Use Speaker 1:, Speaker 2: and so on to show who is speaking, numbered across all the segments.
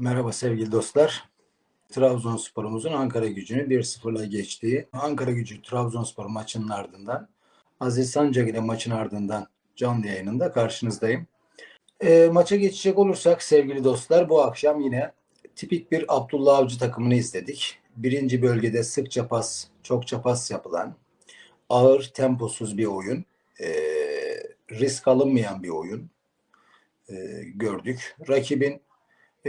Speaker 1: Merhaba sevgili dostlar. Trabzonspor'umuzun Ankara gücünü 1-0'la geçtiği Ankara gücü Trabzonspor maçının ardından Aziz Sancak ile maçın ardından canlı yayınında karşınızdayım. E, maça geçecek olursak sevgili dostlar bu akşam yine tipik bir Abdullah Avcı takımını izledik. Birinci bölgede sıkça pas, çokça pas yapılan, ağır, temposuz bir oyun, e, risk alınmayan bir oyun e, gördük. Rakibin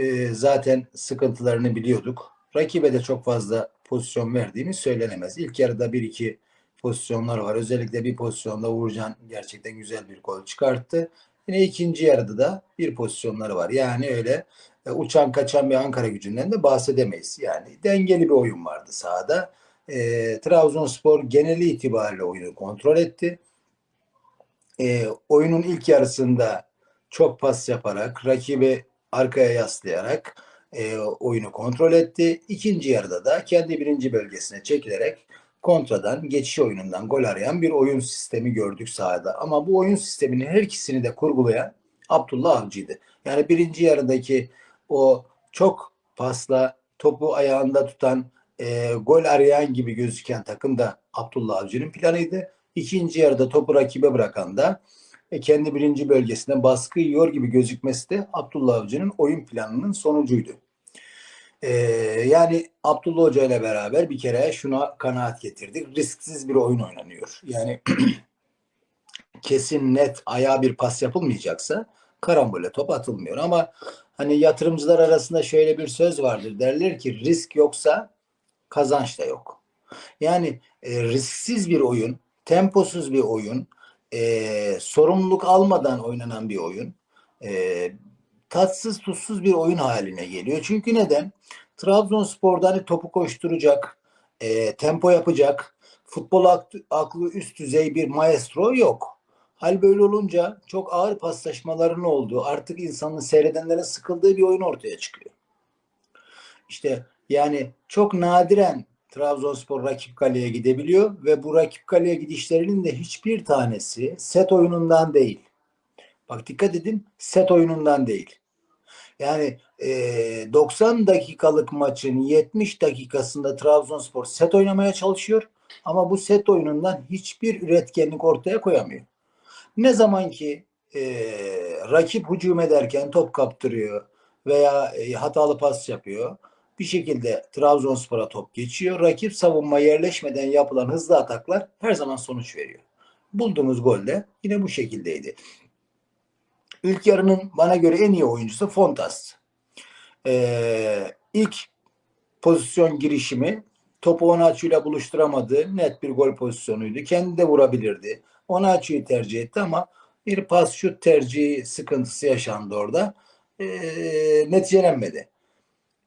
Speaker 1: e, zaten sıkıntılarını biliyorduk. Rakibe de çok fazla pozisyon verdiğimiz söylenemez. İlk yarıda bir iki pozisyonlar var. Özellikle bir pozisyonda Uğurcan gerçekten güzel bir gol çıkarttı. Yine ikinci yarıda da bir pozisyonları var. Yani öyle e, uçan kaçan bir Ankara gücünden de bahsedemeyiz. Yani dengeli bir oyun vardı sahada. E, Trabzonspor geneli itibariyle oyunu kontrol etti. E, oyunun ilk yarısında çok pas yaparak, rakibi arkaya yaslayarak e, oyunu kontrol etti. İkinci yarıda da kendi birinci bölgesine çekilerek kontradan, geçiş oyunundan gol arayan bir oyun sistemi gördük sahada. Ama bu oyun sisteminin her ikisini de kurgulayan Abdullah Avcı'ydı. Yani birinci yarıdaki o çok pasla topu ayağında tutan, e, gol arayan gibi gözüken takım da Abdullah Avcı'nın planıydı. İkinci yarıda topu rakibe bırakan da kendi birinci bölgesine baskı yiyor gibi gözükmesi de Abdullah Avcı'nın oyun planının sonucuydu. Ee, yani Abdullah Hoca ile beraber bir kere şuna kanaat getirdik. Risksiz bir oyun oynanıyor. Yani kesin net ayağa bir pas yapılmayacaksa karambole top atılmıyor. Ama hani yatırımcılar arasında şöyle bir söz vardır. Derler ki risk yoksa kazanç da yok. Yani e, risksiz bir oyun, temposuz bir oyun, e, sorumluluk almadan oynanan bir oyun. E, tatsız tuzsuz bir oyun haline geliyor. Çünkü neden? Trabzonspor'da hani topu koşturacak, e, tempo yapacak, futbol aklı, üst düzey bir maestro yok. Hal böyle olunca çok ağır paslaşmaların olduğu, artık insanın seyredenlerin sıkıldığı bir oyun ortaya çıkıyor. İşte yani çok nadiren Trabzonspor rakip kaleye gidebiliyor ve bu rakip kaleye gidişlerinin de hiçbir tanesi set oyunundan değil. Bak dikkat edin set oyunundan değil. Yani e, 90 dakikalık maçın 70 dakikasında Trabzonspor set oynamaya çalışıyor ama bu set oyunundan hiçbir üretkenlik ortaya koyamıyor. Ne zaman ki e, rakip hücum ederken top kaptırıyor veya e, hatalı pas yapıyor bir şekilde Trabzonspor'a top geçiyor. Rakip savunma yerleşmeden yapılan hızlı ataklar her zaman sonuç veriyor. Bulduğumuz gol de yine bu şekildeydi. İlk yarının bana göre en iyi oyuncusu Fontas. Ee, ilk pozisyon girişimi topu Onaçu ile buluşturamadı. Net bir gol pozisyonuydu. Kendi de vurabilirdi. Onaçu'yu tercih etti ama bir pas şut tercihi sıkıntısı yaşandı orada. Ee, neticelenmedi.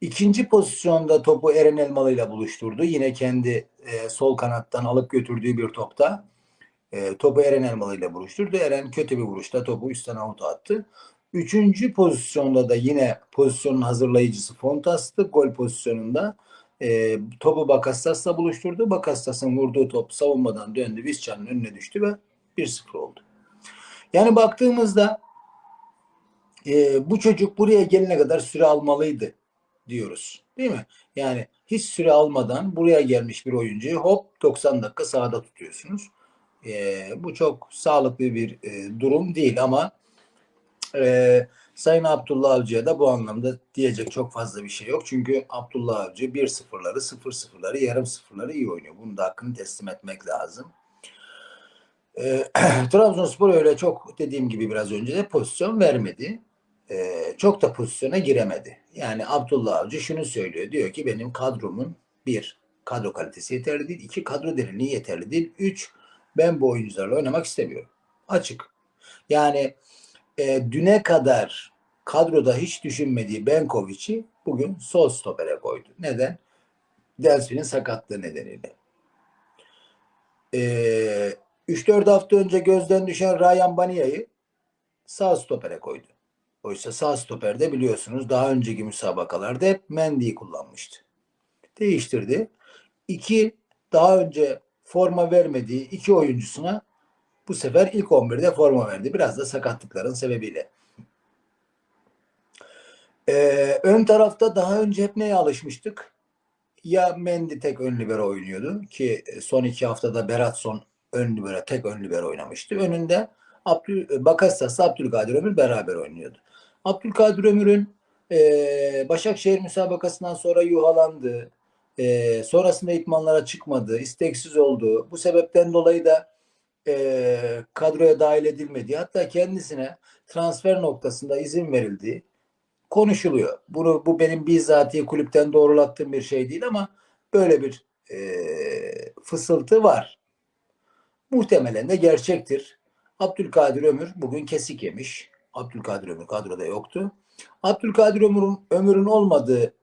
Speaker 1: İkinci pozisyonda topu Eren Elmalı ile buluşturdu. Yine kendi e, sol kanattan alıp götürdüğü bir topta e, topu Eren Elmalı ile buluşturdu. Eren kötü bir vuruşta topu üstten avuta attı. Üçüncü pozisyonda da yine pozisyonun hazırlayıcısı Fontas'tı. Gol pozisyonunda e, topu Bakastas'la buluşturdu. Bakastas'ın vurduğu top savunmadan döndü. Vizcan'ın önüne düştü ve 1-0 oldu. Yani baktığımızda e, bu çocuk buraya gelene kadar süre almalıydı diyoruz. Değil mi? Yani hiç süre almadan buraya gelmiş bir oyuncuyu hop 90 dakika sahada tutuyorsunuz. E, bu çok sağlıklı bir e, durum değil ama e, Sayın Abdullah Avcı'ya da bu anlamda diyecek çok fazla bir şey yok. Çünkü Abdullah Avcı 1-0'ları, 0-0'ları, yarım sıfırları iyi oynuyor. Bunun da hakkını teslim etmek lazım. E, Trabzonspor öyle çok dediğim gibi biraz önce de pozisyon vermedi e, çok da pozisyona giremedi. Yani Abdullah Avcı şunu söylüyor. Diyor ki benim kadromun bir, kadro kalitesi yeterli değil. iki kadro derinliği yeterli değil. Üç, ben bu oyuncularla oynamak istemiyorum. Açık. Yani e, düne kadar kadroda hiç düşünmediği Benkovic'i bugün sol stopere koydu. Neden? Delsin'in sakatlığı nedeniyle. E, 3-4 hafta önce gözden düşen Ryan Bania'yı sağ stopere koydu. Oysa sağ stoperde biliyorsunuz daha önceki müsabakalarda hep Mendy'yi kullanmıştı. Değiştirdi. İki daha önce forma vermediği iki oyuncusuna bu sefer ilk 11'de forma verdi. Biraz da sakatlıkların sebebiyle. Ee, ön tarafta daha önce hep neye alışmıştık? Ya Mendy tek ön libero oynuyordu ki son iki haftada Beratson ön libero, tek ön libero oynamıştı. Önünde Abdül, Bakasetas, Abdülkadir Ömür beraber oynuyordu. Abdülkadir Ömür'ün e, Başakşehir müsabakasından sonra yuhalandı. E, sonrasında itmanlara çıkmadı. isteksiz oldu. Bu sebepten dolayı da e, kadroya dahil edilmedi. Hatta kendisine transfer noktasında izin verildi konuşuluyor. Bunu bu benim bizzati kulüpten doğrulattığım bir şey değil ama böyle bir e, fısıltı var. Muhtemelen de gerçektir. Abdülkadir Ömür bugün kesik yemiş. Abdülkadir Ömür kadroda yoktu. Abdülkadir Ömür'ün Ömür'ün olmadığı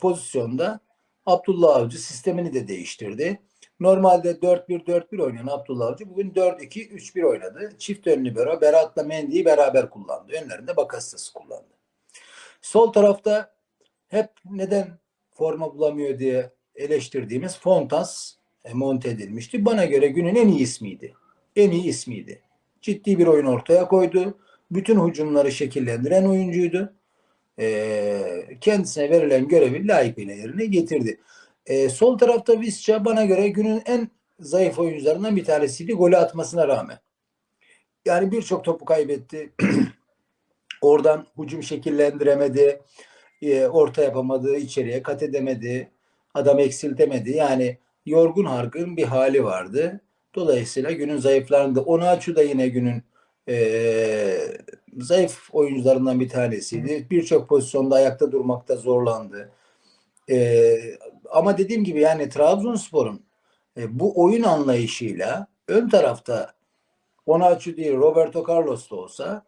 Speaker 1: pozisyonda Abdullah Avcı sistemini de değiştirdi. Normalde 4-1-4-1 oynayan Abdullah Avcı bugün 4-2-3-1 oynadı. Çift ön libero Berat'la Mendy'yi beraber kullandı. Önlerinde Bakastas'ı kullandı. Sol tarafta hep neden forma bulamıyor diye eleştirdiğimiz Fontas e, monte edilmişti. Bana göre günün en iyi ismiydi. En iyi ismiydi. Ciddi bir oyun ortaya koydu. Bütün hücumları şekillendiren oyuncuydu. E, kendisine verilen görevi layıkıyla yerine getirdi. E, sol tarafta Visca bana göre günün en zayıf oyuncularından bir tanesiydi golü atmasına rağmen. Yani birçok topu kaybetti. Oradan hücum şekillendiremedi. E, orta yapamadı, içeriye kat edemedi. Adam eksiltemedi. Yani yorgun hargın bir hali vardı. Dolayısıyla günün zayıflarında Onaçu da yine günün e, zayıf oyuncularından bir tanesiydi. Birçok pozisyonda ayakta durmakta zorlandı. E, ama dediğim gibi yani Trabzonspor'un e, bu oyun anlayışıyla ön tarafta Onaçu değil Roberto Carlos da olsa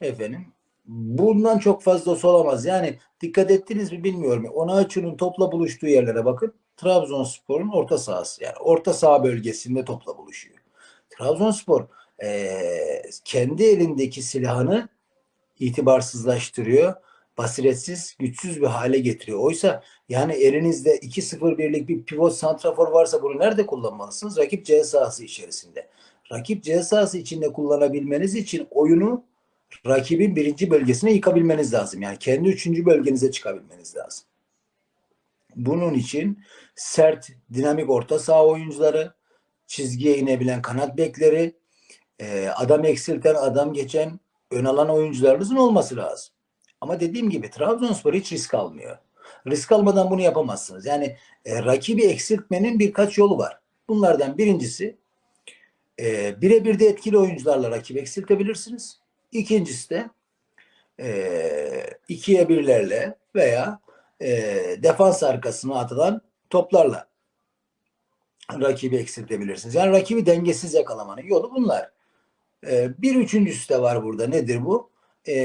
Speaker 1: efendim bundan çok fazlası olamaz. Yani dikkat ettiniz mi bilmiyorum. Onaçu'nun topla buluştuğu yerlere bakın. Trabzonspor'un orta sahası yani orta saha bölgesinde topla buluşuyor. Trabzonspor e, kendi elindeki silahını itibarsızlaştırıyor. Basiretsiz, güçsüz bir hale getiriyor. Oysa yani elinizde 2-0 birlik bir pivot santrafor varsa bunu nerede kullanmalısınız? Rakip C sahası içerisinde. Rakip C sahası içinde kullanabilmeniz için oyunu rakibin birinci bölgesine yıkabilmeniz lazım. Yani kendi üçüncü bölgenize çıkabilmeniz lazım. Bunun için sert, dinamik orta saha oyuncuları, çizgiye inebilen kanat bekleri, e, adam eksilten, adam geçen ön alan oyuncularınızın olması lazım. Ama dediğim gibi Trabzonspor hiç risk almıyor. Risk almadan bunu yapamazsınız. Yani e, rakibi eksiltmenin birkaç yolu var. Bunlardan birincisi e, birebir de etkili oyuncularla rakip eksiltebilirsiniz. İkincisi de e, ikiye birlerle veya e, defans arkasına atılan toplarla rakibi eksiltebilirsiniz. Yani rakibi dengesiz yakalamanın yolu bunlar. E, bir üçüncüsü de var burada. Nedir bu? E,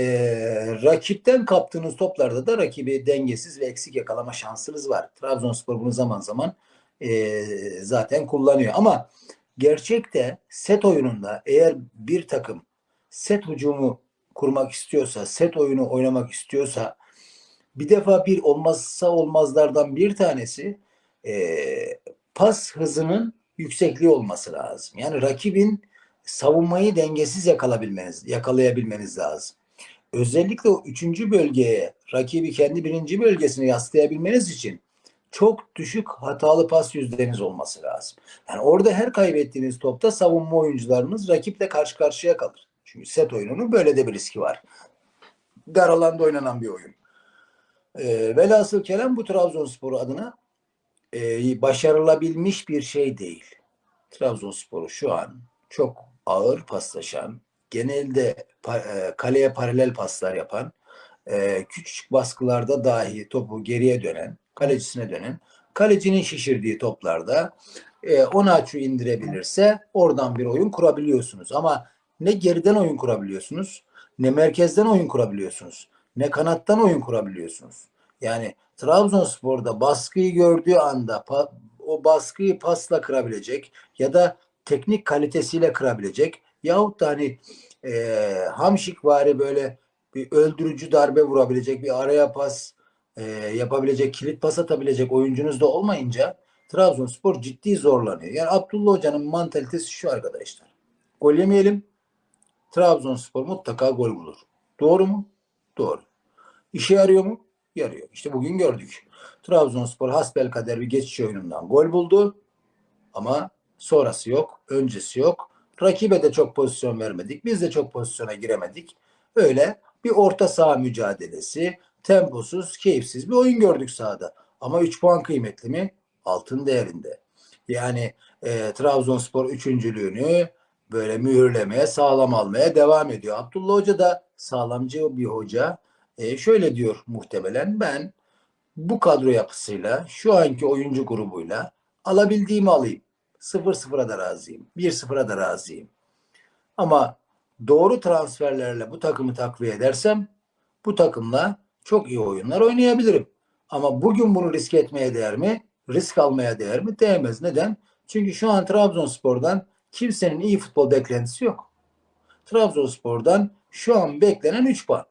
Speaker 1: rakipten kaptığınız toplarda da rakibi dengesiz ve eksik yakalama şansınız var. Trabzonspor bunu zaman zaman e, zaten kullanıyor. Ama gerçekte set oyununda eğer bir takım set hücumu kurmak istiyorsa, set oyunu oynamak istiyorsa bir defa bir olmazsa olmazlardan bir tanesi e, pas hızının yüksekliği olması lazım. Yani rakibin savunmayı dengesiz yakalayabilmeniz, yakalayabilmeniz lazım. Özellikle o üçüncü bölgeye rakibi kendi birinci bölgesine yaslayabilmeniz için çok düşük hatalı pas yüzdeniz olması lazım. Yani orada her kaybettiğiniz topta savunma oyuncularınız rakiple karşı karşıya kalır. Çünkü set oyununun böyle de bir riski var. Dar alanda oynanan bir oyun. E, velhasıl kelam bu Trabzonspor adına e, başarılabilmiş bir şey değil. Trabzonspor'u şu an çok ağır paslaşan, genelde e, kaleye paralel paslar yapan, e, küçük baskılarda dahi topu geriye dönen, kalecisine dönen, kalecinin şişirdiği toplarda e, Onaçu indirebilirse oradan bir oyun kurabiliyorsunuz. Ama ne geriden oyun kurabiliyorsunuz, ne merkezden oyun kurabiliyorsunuz, ne kanattan oyun kurabiliyorsunuz. Yani Trabzonspor'da baskıyı gördüğü anda o baskıyı pasla kırabilecek ya da teknik kalitesiyle kırabilecek yahut da hani e, hamşik vari böyle bir öldürücü darbe vurabilecek bir araya pas e, yapabilecek kilit pas atabilecek oyuncunuz da olmayınca Trabzonspor ciddi zorlanıyor. Yani Abdullah Hoca'nın mantalitesi şu arkadaşlar. Gol yemeyelim. Trabzonspor mutlaka gol bulur. Doğru mu? Doğru. İşe yarıyor mu? Yarıyor. İşte bugün gördük. Trabzonspor hasbelkader bir geçiş oyunundan gol buldu. Ama sonrası yok, öncesi yok. Rakibe de çok pozisyon vermedik. Biz de çok pozisyona giremedik. Öyle bir orta saha mücadelesi, temposuz, keyifsiz bir oyun gördük sahada. Ama 3 puan kıymetli mi? Altın değerinde. Yani e, Trabzonspor üçüncülüğünü böyle mühürlemeye, sağlam almaya devam ediyor. Abdullah Hoca da sağlamcı bir hoca. E, şöyle diyor muhtemelen ben bu kadro yapısıyla, şu anki oyuncu grubuyla alabildiğimi alayım. 0-0'a da razıyım. 1-0'a da razıyım. Ama doğru transferlerle bu takımı takviye edersem bu takımla çok iyi oyunlar oynayabilirim. Ama bugün bunu risk etmeye değer mi? Risk almaya değer mi? Değmez. Neden? Çünkü şu an Trabzonspor'dan kimsenin iyi futbol beklentisi yok. Trabzonspor'dan şu an beklenen 3 puan.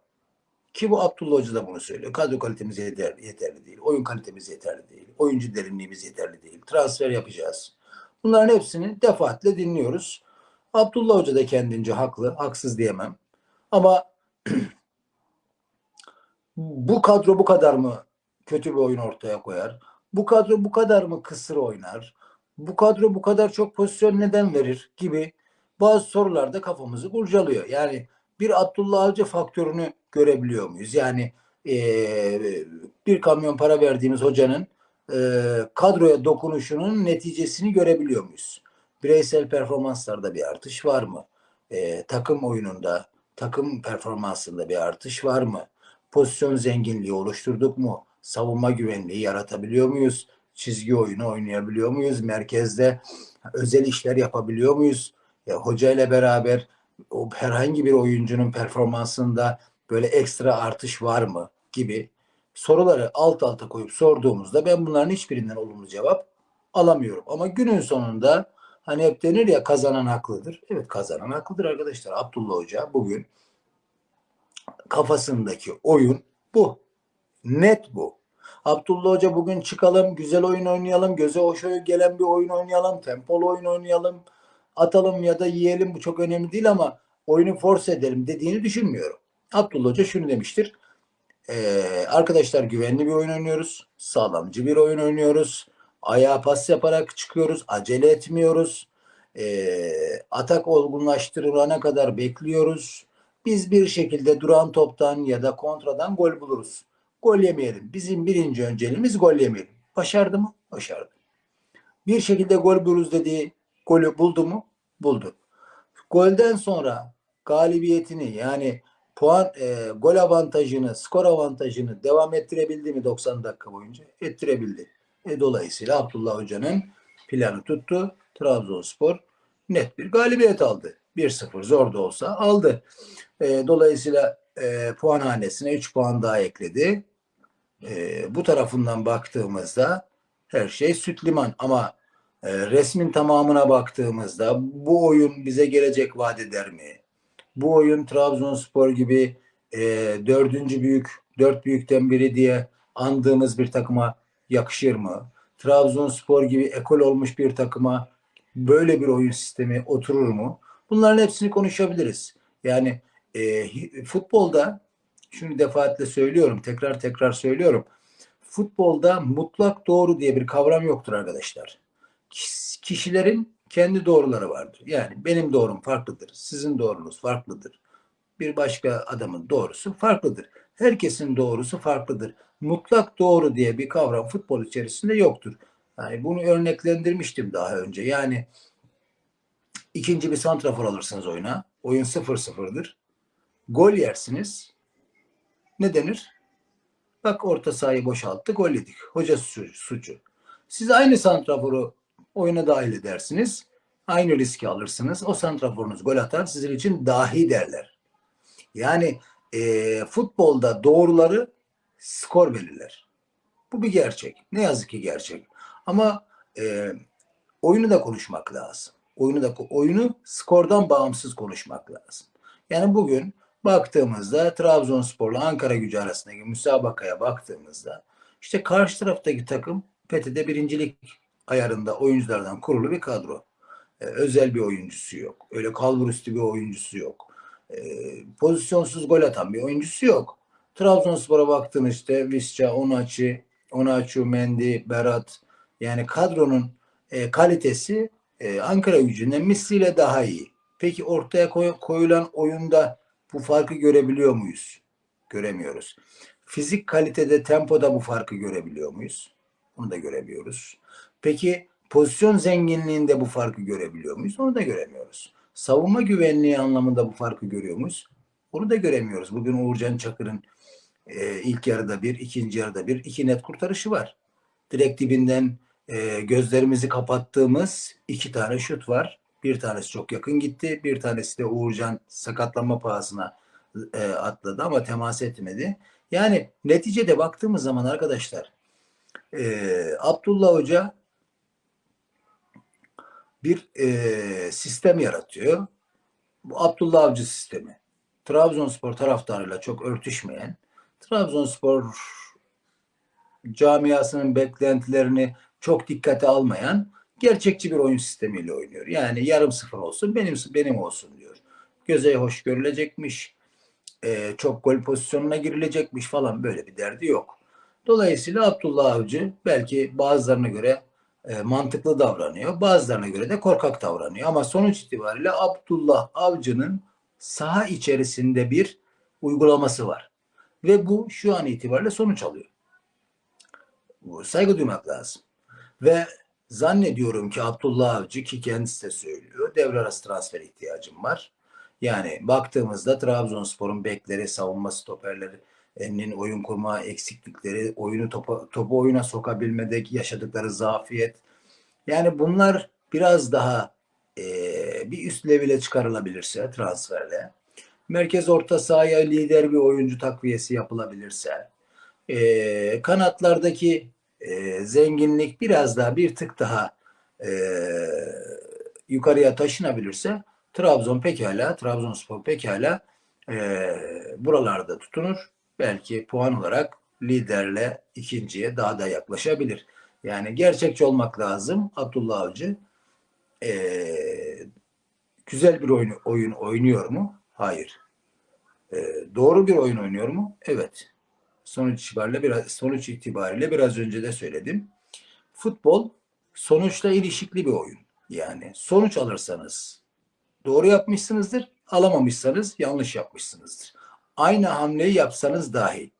Speaker 1: Ki bu Abdullah Hoca da bunu söylüyor. Kadro kalitemiz yeterli, yeterli değil. Oyun kalitemiz yeterli değil. Oyuncu derinliğimiz yeterli değil. Transfer yapacağız. Bunların hepsini defaatle dinliyoruz. Abdullah Hoca da kendince haklı. Haksız diyemem. Ama bu kadro bu kadar mı kötü bir oyun ortaya koyar? Bu kadro bu kadar mı kısır oynar? Bu kadro bu kadar çok pozisyon neden verir gibi bazı sorularda kafamızı kurcalıyor. Yani bir Abdullah Avcı faktörünü görebiliyor muyuz? Yani eee, bir kamyon para verdiğimiz hocanın eee, kadroya dokunuşunun neticesini görebiliyor muyuz? Bireysel performanslarda bir artış var mı? Eee, takım oyununda, takım performansında bir artış var mı? Pozisyon zenginliği oluşturduk mu? Savunma güvenliği yaratabiliyor muyuz? Çizgi oyunu oynayabiliyor muyuz? Merkezde özel işler yapabiliyor muyuz? Ya, hoca ile beraber o herhangi bir oyuncunun performansında böyle ekstra artış var mı gibi soruları alt alta koyup sorduğumuzda ben bunların hiçbirinden olumlu cevap alamıyorum. Ama günün sonunda hani hep denir ya kazanan haklıdır. Evet kazanan haklıdır arkadaşlar. Abdullah Hoca bugün kafasındaki oyun bu. Net bu. Abdullah Hoca bugün çıkalım, güzel oyun oynayalım, göze hoş gelen bir oyun oynayalım, tempolu oyun oynayalım, atalım ya da yiyelim bu çok önemli değil ama oyunu force edelim dediğini düşünmüyorum. Abdullah Hoca şunu demiştir. Ee, arkadaşlar güvenli bir oyun oynuyoruz. Sağlamcı bir oyun oynuyoruz. Ayağa pas yaparak çıkıyoruz. Acele etmiyoruz. Ee, atak olgunlaştırılana kadar bekliyoruz. Biz bir şekilde duran toptan ya da kontradan gol buluruz. Gol yemeyelim. Bizim birinci önceliğimiz gol yemeyelim. Başardı mı? Başardı. Bir şekilde gol buluruz dediği golü buldu mu? Buldu. Golden sonra galibiyetini yani puan e, gol avantajını, skor avantajını devam ettirebildi mi 90 dakika boyunca? Ettirebildi. E, dolayısıyla Abdullah Hoca'nın planı tuttu. Trabzonspor net bir galibiyet aldı. 1-0 zor da olsa aldı. E, dolayısıyla e, puan hanesine 3 puan daha ekledi. E, bu tarafından baktığımızda her şey süt liman ama e, resmin tamamına baktığımızda bu oyun bize gelecek vaat eder mi? Bu oyun Trabzonspor gibi e, dördüncü büyük, dört büyükten biri diye andığımız bir takıma yakışır mı? Trabzonspor gibi ekol olmuş bir takıma böyle bir oyun sistemi oturur mu? Bunların hepsini konuşabiliriz. Yani e, futbolda şunu defaatle söylüyorum, tekrar tekrar söylüyorum. Futbolda mutlak doğru diye bir kavram yoktur arkadaşlar. Kişilerin kendi doğruları vardır. Yani benim doğrum farklıdır, sizin doğrunuz farklıdır. Bir başka adamın doğrusu farklıdır. Herkesin doğrusu farklıdır. Mutlak doğru diye bir kavram futbol içerisinde yoktur. Yani bunu örneklendirmiştim daha önce. Yani ikinci bir santrafor alırsınız oyuna. Oyun 0-0'dır. Gol yersiniz. Ne denir? Bak orta sahayı boşalttı, gol yedik. Hoca suçu. Siz aynı santraforu oyuna dahil edersiniz. Aynı riski alırsınız. O santraforunuz gol atar. Sizin için dahi derler. Yani e, futbolda doğruları skor belirler. Bu bir gerçek. Ne yazık ki gerçek. Ama e, oyunu da konuşmak lazım. Oyunu da oyunu skordan bağımsız konuşmak lazım. Yani bugün baktığımızda Trabzonspor'la Ankara Gücü arasındaki müsabakaya baktığımızda işte karşı taraftaki takım PTT birincilik ayarında oyunculardan kurulu bir kadro. Ee, özel bir oyuncusu yok. Öyle kalburüstü bir oyuncusu yok. Ee, pozisyonsuz gol atan bir oyuncusu yok. Trabzonspor'a baktın işte Visca, Onaçi, Onaçu, Mendy, Berat yani kadronun e, kalitesi e, Ankara gücünden misliyle daha iyi. Peki ortaya koy- koyulan oyunda bu farkı görebiliyor muyuz? Göremiyoruz. Fizik kalitede, tempoda bu farkı görebiliyor muyuz? Bunu da göremiyoruz. Peki pozisyon zenginliğinde bu farkı görebiliyor muyuz? Onu da göremiyoruz. Savunma güvenliği anlamında bu farkı görüyor muyuz? Onu da göremiyoruz. Bugün Uğurcan Çakır'ın e, ilk yarıda bir, ikinci yarıda bir, iki net kurtarışı var. Direkt dibinden e, gözlerimizi kapattığımız iki tane şut var. Bir tanesi çok yakın gitti. Bir tanesi de Uğurcan sakatlanma pahasına e, atladı ama temas etmedi. Yani neticede baktığımız zaman arkadaşlar e, Abdullah Hoca bir e, sistem yaratıyor. Bu Abdullah Avcı sistemi. Trabzonspor taraftarıyla çok örtüşmeyen, Trabzonspor camiasının beklentilerini çok dikkate almayan gerçekçi bir oyun sistemiyle oynuyor. Yani yarım sıfır olsun benim benim olsun diyor. Göze hoş görülecekmiş. e, çok gol pozisyonuna girilecekmiş falan böyle bir derdi yok. Dolayısıyla Abdullah Avcı belki bazılarına göre e, mantıklı davranıyor. Bazılarına göre de korkak davranıyor. Ama sonuç itibariyle Abdullah Avcı'nın saha içerisinde bir uygulaması var. Ve bu şu an itibariyle sonuç alıyor. Bu saygı duymak lazım. Ve zannediyorum ki Abdullah Avcı ki kendisi de söylüyor devre arası transfer ihtiyacım var. Yani baktığımızda Trabzonspor'un bekleri, savunma stoperlerinin oyun kurma eksiklikleri, oyunu topa, topu oyuna sokabilmedeki yaşadıkları zafiyet. Yani bunlar biraz daha eee, bir üst levele çıkarılabilirse transferle, merkez orta sahaya lider bir oyuncu takviyesi yapılabilirse, eee, kanatlardaki eee, zenginlik biraz daha bir tık daha eee, yukarıya taşınabilirse Trabzon pekala, Trabzonspor pekala eee, buralarda tutunur. Belki puan olarak liderle ikinciye daha da yaklaşabilir. Yani gerçekçi olmak lazım. Abdullah Avcı eee, güzel bir oyun, oyun oynuyor mu? Hayır. Eee, doğru bir oyun oynuyor mu? Evet. Sonuç itibariyle biraz sonuç itibariyle biraz önce de söyledim. Futbol sonuçla ilişkili bir oyun. Yani sonuç alırsanız doğru yapmışsınızdır, alamamışsanız yanlış yapmışsınızdır. Aynı hamleyi yapsanız dahi